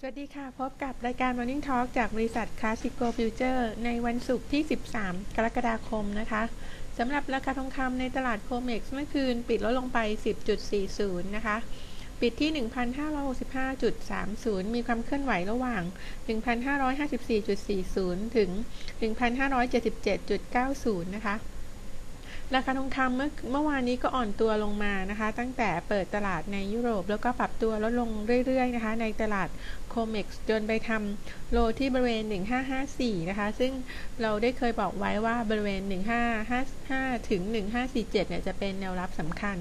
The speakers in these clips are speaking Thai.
สวัสดีค่ะ พบกับรายการ Morning Talk จากบริษัท Classico Future ในวันศุกร์ที่ 13 กรกฎาคมนะคะสำหรับราคาทองคำในตลาดโคเม็กซ์เมื่อคืนปิดลดลงไป 10.40 นะคะ ปิดที่ 1,565.30 มีความเคลื่อนไหวระหว่าง 1,554.40 ถึง 1,577.90 นะคะ ราคาทองคำเมื่อเมื่อวานนี้ก็อ่อนตัวลงมานะคะ ตั้งแต่เปิดตลาดในยุโรป แล้วก็ปรับตัวลดลงเรื่อยๆนะคะ ในตลาดโคเม็กซ์จนไปทำโลที่บริเวณ 1554 นะคะ ซึ่งเราได้เคยบอกไว้ว่าบริเวณ 1555 ถึง 1547 เนี่ยจะเป็นแนวรับสำคัญ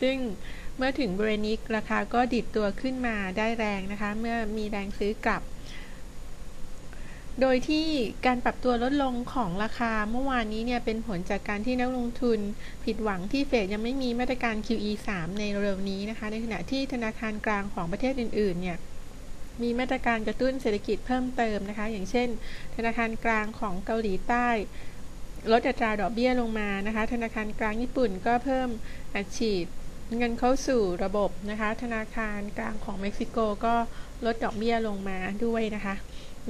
ซึ่งเมื่อถึงบริเวณนี้ราคาก็ดิดตัวขึ้นมาได้แรงนะคะ เมื่อมีแรงซื้อกลับ โดยที่การปรับตัวลดลงของราคาเมื่อวานนี้เนี่ยเป็นผลจากการที่นักลงทุนผิดหวังที่เฟดยังไม่มีมาตรการ QE 3 ในเร็วนี้นะคะ ในขณะที่ธนาคารกลางของประเทศอื่น ๆ เนี่ยมีมาตรการกระตุ้นเศรษฐกิจเพิ่มเติมนะคะ อย่างเช่น ธนาคารกลางของเกาหลีใต้ลดอัตราดอกเบี้ยลงมานะคะ ธนาคารกลางญี่ปุ่นก็เพิ่มอัดฉีดเงินเข้าสู่ระบบนะคะ ธนาคารกลางของเม็กซิโกก็ลดดอกเบี้ยลงมาด้วยนะคะ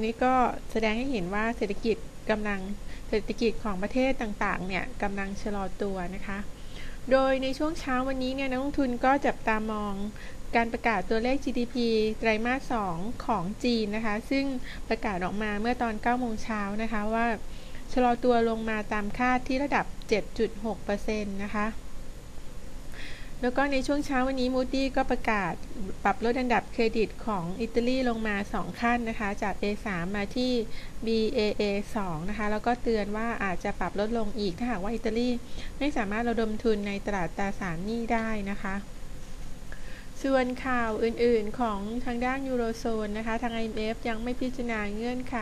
นี้ก็แสดงให้เห็นว่าเศรษฐกิจกำลังเศรษฐกิจของประเทศต่างๆเนี่ยกำลังชะลอตัวนะคะ โดยในช่วงเช้าวันนี้เนี่ยนักลงทุนก็จับตามองการประกาศตัวเลข GDP ไตรมาส 2 ของจีนนะคะ ซึ่งประกาศออกมาเมื่อตอน 9 โมงเช้านะคะว่าชะลอตัวลงมาตามคาดที่ระดับ 7.6%นะคะ แล้วก็ในช่วงเช้าวันนี้มูดี้ก็ประกาศปรับลดอันดับเครดิตของอิตาลีลงมา 2 ขั้นนะคะ จาก A3 มาที่ BAA2 นะคะ แล้วก็เตือนว่าอาจจะปรับลดลงอีก ถ้าหากว่าอิตาลีไม่สามารถระดมทุนในตลาดตราสารหนี้ได้นะคะ ส่วนข่าวอื่นๆของทางด้านยูโรโซนนะคะ ทาง IMF ยังไม่พิจารณาเงื่อนไข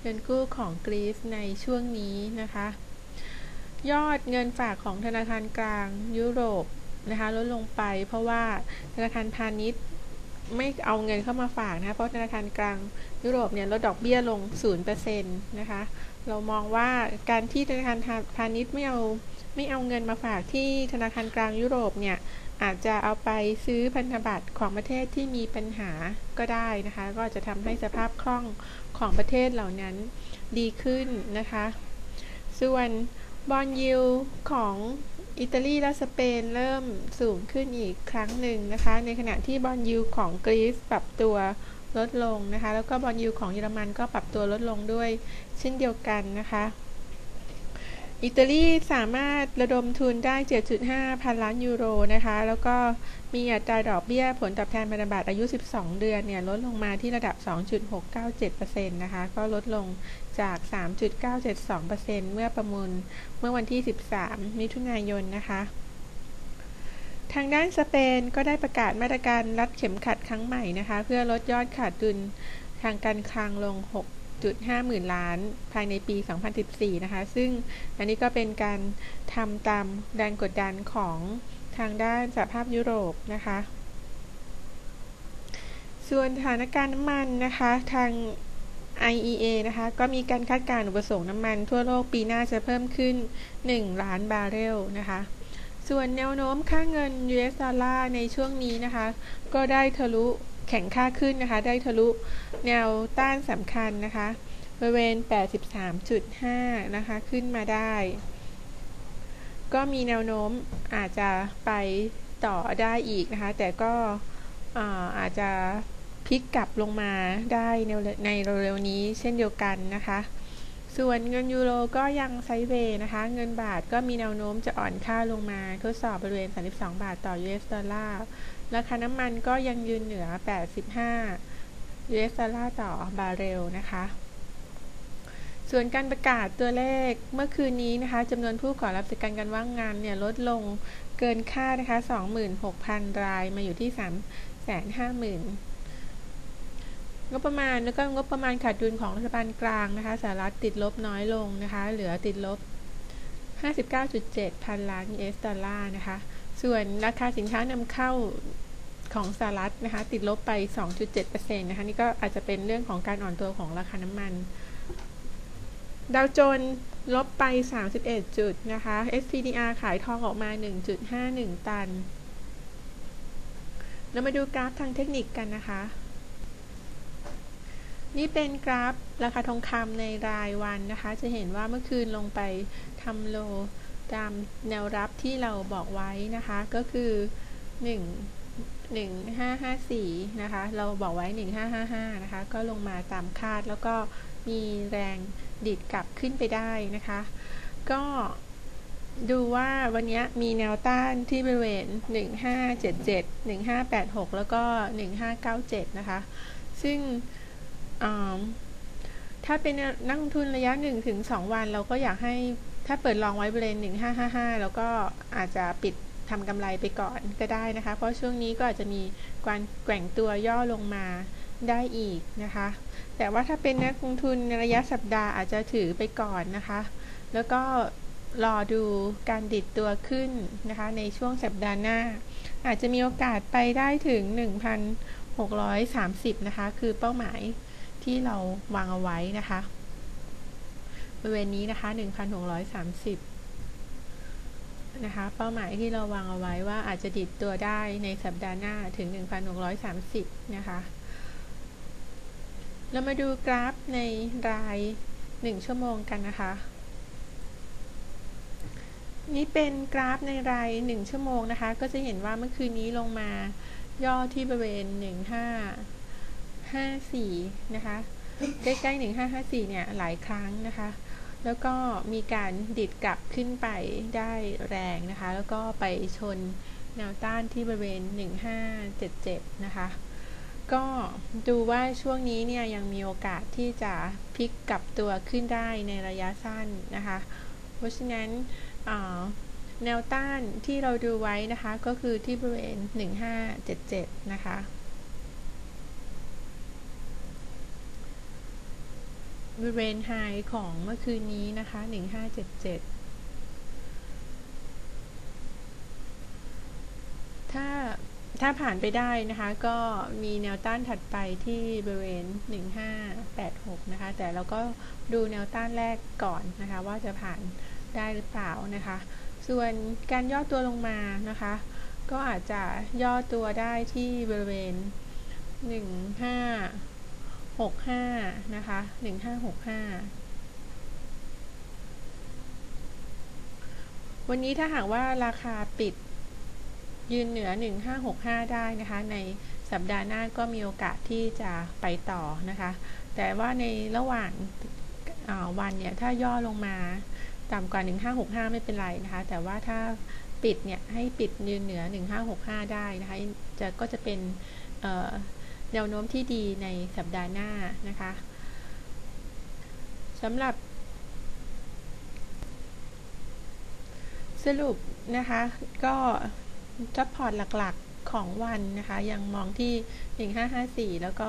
เงินกู้ของกรีซในช่วงนี้นะคะ ยอดเงินฝากของธนาคารกลางยุโรป นะคะลดลงไป เพราะว่าธนาคารพาณิชย์ไม่เอาเงินเข้ามาฝากนะเพราะธนาคารกลางยุโรปเนี่ยลดดอกเบี้ยลง 0%นะคะ เรามองว่าการที่ธนาคารพาณิชย์ไม่เอาไม่เอาเงินมาฝากที่ธนาคารกลางยุโรปเนี่ยอาจจะเอาไปซื้อพันธบัตรของประเทศที่มีปัญหาก็ได้นะคะ ก็จะทำให้สภาพคล่องของประเทศเหล่านั้นดีขึ้นนะคะ ส่วนบอลยิวของ อิตาลีและสเปนเริ่มสูงขึ้นอีกครั้งหนึ่งนะคะ ในขณะที่บอลยูของกรีซปรับตัวลดลงนะคะ แล้วก็บอลยูของเยอรมันก็ปรับตัวลดลงด้วยเช่นเดียวกันนะคะ อิตาลีสามารถระดมทุนได้ 7.5 พันล้านยูโรนะคะ แล้วก็มีอัตราดอกเบี้ยผลตอบแทนพันธบัตรอายุ 12 เดือนเนี่ยลดลงมาที่ระดับ 2.697%นะคะ ก็ลดลงจาก 3.972%เมื่อประมูลเมื่อวันที่ 13 มิถุนายนนะคะ ทางด้านสเปนก็ได้ประกาศมาตรการรัดเข็มขัดครั้งใหม่นะคะ เพื่อลดยอดขาดดุลทางการคลังลง 6 1.5 หมื่นล้าน ภายในปี 2014 นะคะ ซึ่งอันนี้ก็เป็นการทำตามแรงกดดันของทางด้านสหภาพยุโรปนะคะ ส่วนสถานการณ์น้ำมันนะคะ ทาง IEA นะคะ ก็มีการคาดการณ์อุปสงค์น้ำมันทั่วโลกปีหน้าจะเพิ่มขึ้น 1 ล้านบาร์เรลนะคะส่วนแนวโน้มค่าเงิน US ดอลลาร์ในช่วงนี้นะคะ ก็ได้ทะลุ แข็งค่าขึ้นนะคะ ได้ทะลุแนวต้านสำคัญนะคะบริเวณ 83.5 นะคะ ขึ้นมาได้ ก็มีแนวโน้มอาจจะไปต่อได้อีกนะคะ แต่ก็อาจจะพลิกกลับลงมาได้ในเร็วๆนี้เช่นเดียวกันนะคะ ส่วนเงินยูโรก็ยังไซเวย์นะคะ เงินบาทก็มีแนวโน้มจะอ่อนค่าลงมาทดสอบบริเวณ 32 บาทต่อ US ดอลลาร์ ราคาน้ำมันก็ยังยืนเหนือ 85 US ดอลลาร์ต่อบาร์เรลนะคะ ส่วนการประกาศตัวเลขเมื่อคืนนี้นะคะจำนวนผู้ขอรับสิทธิการการว่างงานเนี่ยลดลงเกินค่านะคะ 26,000 รายมาอยู่ที่ 350,000 งบประมาณแล้วก็งบประมาณขาดดุลของรัฐบาลกลางนะคะสหรัฐติดลบน้อยลงนะคะ เหลือติดลบ 59.7 พันล้าน US ดอลลาร์นะคะ ส่วนราคาสินค้านำเข้าของสหรัฐนะคะ ติดลบไป 2.7%นะคะนี่ก็อาจจะเป็นเรื่องของการอ่อนตัวของราคาน้ำมัน ดาวโจนลบไป 31 จุดนะคะ SPDR ขายทองออกมา 1.51 ตัน เรามาดูกราฟทางเทคนิคกันนะคะ นี่เป็นกราฟราคาทองคำในรายวันนะคะ จะเห็นว่าเมื่อคืนลงไปทำโลตามแนวรับที่เราบอกไว้นะคะ ก็คือ 1 1554นะคะ เราบอกไว้ 1555นะคะ ก็ลงมาตามคาดแล้วก็มีแรงดิดกลับขึ้นไปได้นะคะ ก็ดูว่าวันนี้มีแนวต้านที่บริเวณ 1577 1586 แล้วก็ 1597 นะคะ ซึ่ง ถ้าเป็นนักลงทุนระยะ 1-2 วัน เราก็อยากให้ถ้าเปิดลองไว้บริเวณ1555 แล้วก็อาจจะปิดทำกำไรไปก่อนก็ได้นะคะ เพราะช่วงนี้ก็อาจจะมีการแกว่งตัวย่อลงมาได้อีกนะคะ แต่ว่าถ้าเป็นนักลงทุนในระยะสัปดาห์อาจจะถือไปก่อนนะคะ แล้วก็รอดูการดิดตัวขึ้นนะคะ ในช่วงสัปดาห์หน้า อาจจะมีโอกาสไปได้ถึง 1,630 นะคะ คือเป้าหมาย ที่เราวางเอาไว้นะคะบริเวณนี้นะคะ1,630นะคะ เป้าหมายที่เราวางเอาไว้ว่าอาจจะดิดตัวได้ในสัปดาห์หน้าถึง 1,630 นะคะ เรามาดูกราฟในราย 1 ชั่วโมงกันนะคะนี่เป็นกราฟในราย 1 ชั่วโมงนะคะ ก็จะเห็นว่าเมื่อคืนนี้ลงมาย่อที่บริเวณ 1554 นะคะ ใกล้ๆ 1554 เนี่ย หลายครั้งนะคะ แล้วก็มีการดิดกลับขึ้นไปได้แรงนะคะ แล้วก็ไปชนแนวต้านที่บริเวณ 1577 นะคะ ก็ดูว่าช่วงนี้เนี่ยยังมีโอกาสที่จะพลิกกลับตัวขึ้นได้ในระยะสั้นนะคะ เพราะฉะนั้นแนวต้านที่เราดูไว้นะคะ ก็คือที่บริเวณ 1577 นะคะ บริเวณไฮของเมื่อคืนนี้นะคะ 1577 ถ้าถ้าผ่านไปได้นะคะก็มีแนวต้านถัดไปที่บริเวณ 1586 นะคะ แต่เราก็ดูแนวต้านแรกก่อนนะคะ ว่าจะผ่านได้หรือเปล่านะคะ ส่วนการย่อตัวลงมานะคะ ก็อาจจะย่อตัวได้ที่บริเวณ 1565 นะคะ1565 วันนี้ถ้าหากว่าราคาปิดยืนเหนือ 1565 ได้นะคะ ในสัปดาห์หน้าก็มีโอกาสที่จะไปต่อนะคะ แต่ว่าในระหว่างวันเนี่ย ถ้าย่อลงมาต่ำกว่า 1565 ไม่เป็นไรนะคะ แต่ว่าถ้าปิดเนี่ย ให้ปิดยืนเหนือ 1565 ได้นะคะ จะก็จะเป็น แนวโน้มที่ดีในสัปดาห์หน้านะคะสำหรับ สรุปนะคะ ก็จับพอร์ตหลักๆของวันนะคะ ยังมองที่ 1554 แล้วก็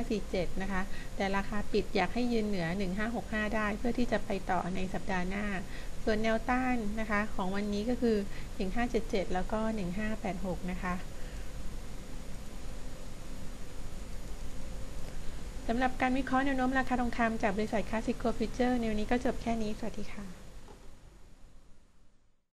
1547 นะคะ แต่ราคาปิดอยากให้ยืนเหนือ 1565 ได้เพื่อที่จะไปต่อในสัปดาห์หน้า ส่วนแนวต้านนะคะ ของวันนี้ก็คือ 1577 แล้วก็ 1586 นะคะ สำหรับการวิเคราะห์แนวโน้มราคาทองคำจากบริษัทคลาสสิโกฟิวเจอร์ในวันนี้ก็จบแค่นี้ สวัสดีค่ะ